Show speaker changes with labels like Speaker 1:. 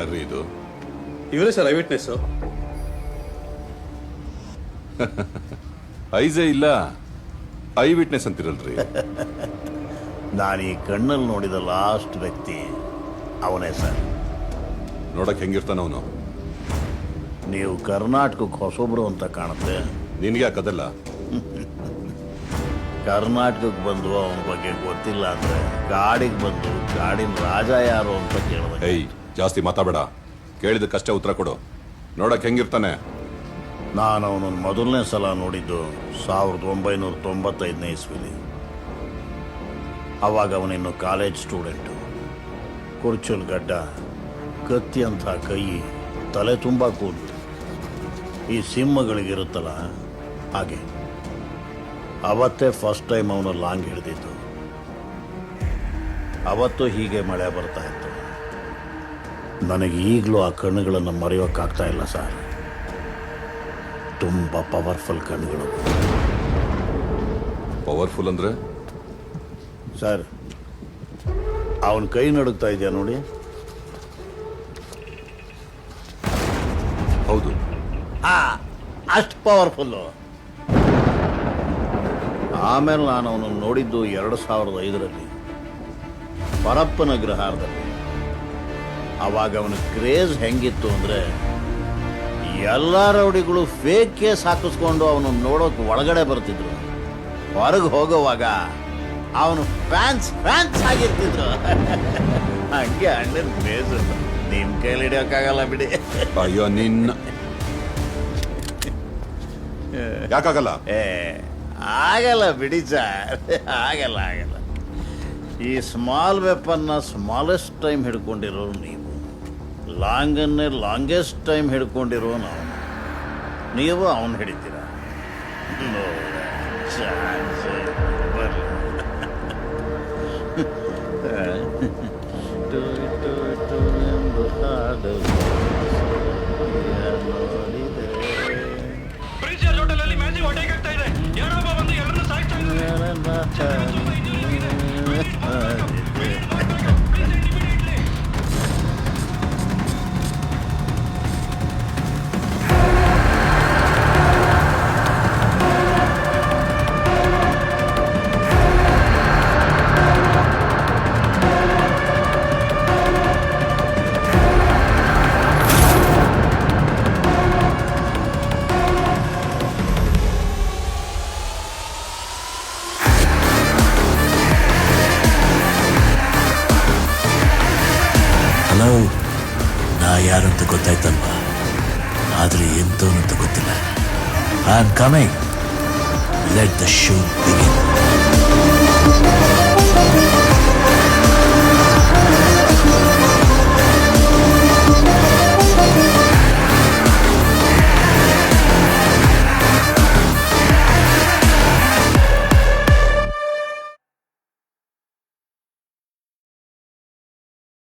Speaker 1: ಯಾರ್ರೀ ಇದು?
Speaker 2: ಇವರೇ ಸರ್ ಐ ವಿಟ್ನೆಸ್ಸು
Speaker 1: ಐಸೇ ಇಲ್ಲ. Eye witness ಅಂತಿರಲ್ರಿ.
Speaker 3: ನಾನು ಈ ಕಣ್ಣಲ್ಲಿ ನೋಡಿದ ಲಾಸ್ಟ್ ವ್ಯಕ್ತಿ ಅವನೇ ಸರ್.
Speaker 1: ನೋಡಕ್ ಹೆಂಗಿರ್ತಾನ ಅವನು?
Speaker 3: ನೀವು ಕರ್ನಾಟಕಕ್ಕೆ ಹೊಸೊಬ್ರು ಅಂತ ಕಾಣುತ್ತೆ.
Speaker 1: ನಿನ್ಗೆ ಯಾಕದಲ್ಲ
Speaker 3: ಕರ್ನಾಟಕಕ್ಕೆ ಬಂದು ಅವನ ಬಗ್ಗೆ ಗೊತ್ತಿಲ್ಲ ಅಂದ್ರೆ ಗಾಡಿಗೆ ಬಂದು ಗಾಡಿನ ರಾಜ ಯಾರು ಅಂತ ಕೇಳಬೇಕು.
Speaker 1: ಏಯ್ ಜಾಸ್ತಿ ಮಾತಾಬೇಡ ಕೇಳಿದಕ್ಕಷ್ಟೇ ಉತ್ತರ ಕೊಡು. ನೋಡಕ್ ಹೆಂಗಿರ್ತಾನೆ?
Speaker 3: ನಾನು ಅವನನ್ನು ಮೊದಲನೇ ಸಲ ನೋಡಿದ್ದು ಸಾವಿರದ ಒಂಬೈನೂರ ತೊಂಬತ್ತೈದನೇ ಇಸ್ವಿಲಿ. ಅವಾಗ ಅವನಿನ್ನು ಕಾಲೇಜ್ ಸ್ಟೂಡೆಂಟು. ಕುರ್ಚುಲ್ ಗಡ್ಡ, ಕತ್ತಿ ಅಂತ ಕೈ, ತಲೆ ತುಂಬ ಕೂದಲು. ಈ ಸಿಂಹಗಳಿಗಿರುತ್ತಲ್ಲ, ಹಾಗೆ. ಅವತ್ತೇ ಫಸ್ಟ್ ಟೈಮ್ ಅವನು ಲಾಂಗ್ ಹಿಡಿದಿದ್ದು. ಅವತ್ತು ಹೀಗೆ ಮಳೆ ಬರ್ತಾ ಇತ್ತು. ನನಗೆ ಈಗಲೂ ಆ ಕಣ್ಣುಗಳನ್ನು ಮರೆಯೋಕ್ಕಾಗ್ತಾ ಇಲ್ಲ ಸರ್. ತುಂಬ ಪವರ್ಫುಲ್ ಕಣ್ಣುಗಳು.
Speaker 1: ಪವರ್ಫುಲ್ ಅಂದ್ರೆ?
Speaker 3: ಸರ್ ಅವನ ಕೈ ನಡುಗ್ತಾ ಇದೆಯಾ ನೋಡಿ?
Speaker 1: ಹೌದು.
Speaker 3: ಆ ಅಷ್ಟು ಪವರ್ಫುಲ್ಲು ಆಮೇಲೆ ನಾನು ಅವನನ್ನು ನೋಡಿದ್ದು ಎರಡು ಸಾವಿರದ ಐದರಲ್ಲಿ ಪರಪ್ಪನ ಗ್ರಹಾರದಲ್ಲಿ ಅವಾಗ ಅವನ ಕ್ರೇಜ್ ಹೆಂಗಿತ್ತು ಅಂದ್ರೆ ಎಲ್ಲ ರೌಡಿಗಳು ಫೇಕ್ ಕೇಸ್ ಹಾಕಿಸ್ಕೊಂಡು ಅವನು ನೋಡೋಕೆ ಒಳಗಡೆ ಬರ್ತಿದ್ರು. ಹೊರಗೆ ಹೋಗೋವಾಗ ಅವನು ಫ್ಯಾನ್ಸ್ ಫ್ಯಾನ್ಸ್ ಆಗಿರ್ತಿದ್ರು. ಹಂಗೆ ಅಣ್ಣನ ಬೇಜ ನಿಮ್ ಕೈಲಿ ಹಿಡಿಯೋಕ್ಕಾಗಲ್ಲ ಬಿಡಿ.
Speaker 1: ಅಯ್ಯೋ ನಿನ್ನ. ಯಾಕಾಗಲ್ಲ?
Speaker 3: ಏ ಆಗಲ್ಲ ಬಿಡಿ ಸರ್. ಆಗಲ್ಲ ಆಗಲ್ಲ. ಈ ಸ್ಮಾಲ್ ವೆಪನ್ನ ಸ್ಮಾಲೆಸ್ಟ್ ಟೈಮ್ ಹಿಡ್ಕೊಂಡಿರೋರು ನೀವು. ಲಾಂಗನ್ನೇ ಲಾಂಗೆಸ್ಟ್ ಟೈಮ್ ಹಿಡ್ಕೊಂಡಿರೋ ನಾವು. ನೀವು ಅವನು ಹಿಡಿತೀರ?
Speaker 4: ಬ್ರಿಡ್ಜ್ ಮ್ಯಾಚಿಂಗ್ ಹೊಟ್ಟೆಗೆ ಆಗ್ತಾ ಇದೆ. ಯಾರೊಬ್ಬ ಬಂದು ಎಲ್ಲರೂ ಸಾಯ್ತಾ ಇದ್ದಾನೆ
Speaker 5: ನಾ ಯಾರಂತ ಗೊತ್ತಾಯ್ತಲ್ವಾ? ಆದ್ರೆ ಎಂತವನಂತ ಗೊತ್ತಿಲ್ಲ. I am coming let the show begin